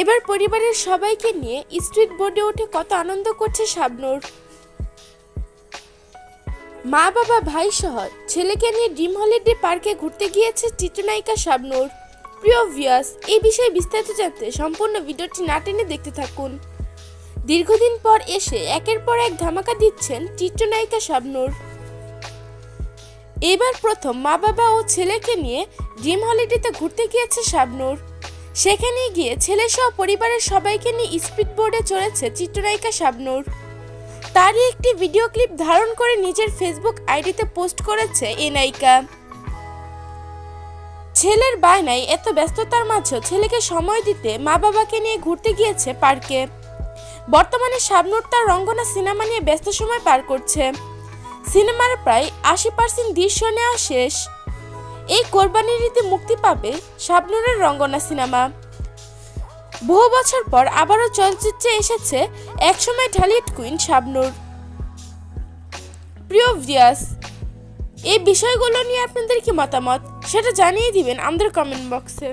এবার পরিবারের সবাইকে নিয়ে স্ট্রিট বোর্ডে উঠে কত আনন্দ করছে শাবনূর। মা, বাবা, ভাই সহ ছেলেকে নিয়ে ড্রিম হলিডে পার্কে ঘুরতে গিয়েছে চিত্রনায়িকা শাবনূর। প্রিয় ভিয়াস এই বিষয়ে বিস্তারিত জানতে সম্পূর্ণ ভিডিওটি না টেনে দেখতে থাকুন। দীর্ঘদিন পর এসে একের পর এক ধামাকা দিচ্ছেন চিত্রনায়িকা শাবনূর। এবার প্রথম মা বাবা ও ছেলেকে নিয়ে ড্রিম হলিডেতে ঘুরতে গিয়েছে শাবনূর। সেখানে গিয়ে ছেলে সহ পরিবারের সবাইকে নিয়ে স্পিড বোর্ডে চলেছে চিত্রনায়িকা শাবনূর। তারই একটি ভিডিও ক্লিপ ধারণ করে নিজের ফেসবুক আইডিতে পোস্ট করেছে এই নায়িকা। ছেলের বায়নায় এত ব্যস্ততার মাঝেও ছেলেকে সময় দিতে মা বাবাকে নিয়ে ঘুরতে গিয়েছে পার্কে। বর্তমানে শাবনূর তার রঙ্গনা সিনেমা নিয়ে ব্যস্ত সময় পার করছে। সিনেমার প্রায় আশি পার্সেন্ট দৃশ্য নেওয়া শেষ। এই কোরবানির রীতি মুক্তি পাবে শাবনূরের রঙ্গনা সিনেমা। বহু বছর পর আবারও চলচ্চিত্রে এসেছে একসময় ঢালিউড কুইন শাবনূর। প্রিয় ভিয়াস এই বিষয়গুলো নিয়ে আপনাদের কি মতামত? সেটা জানিয়ে দিবেন আমাদের কমেন্ট বক্সে।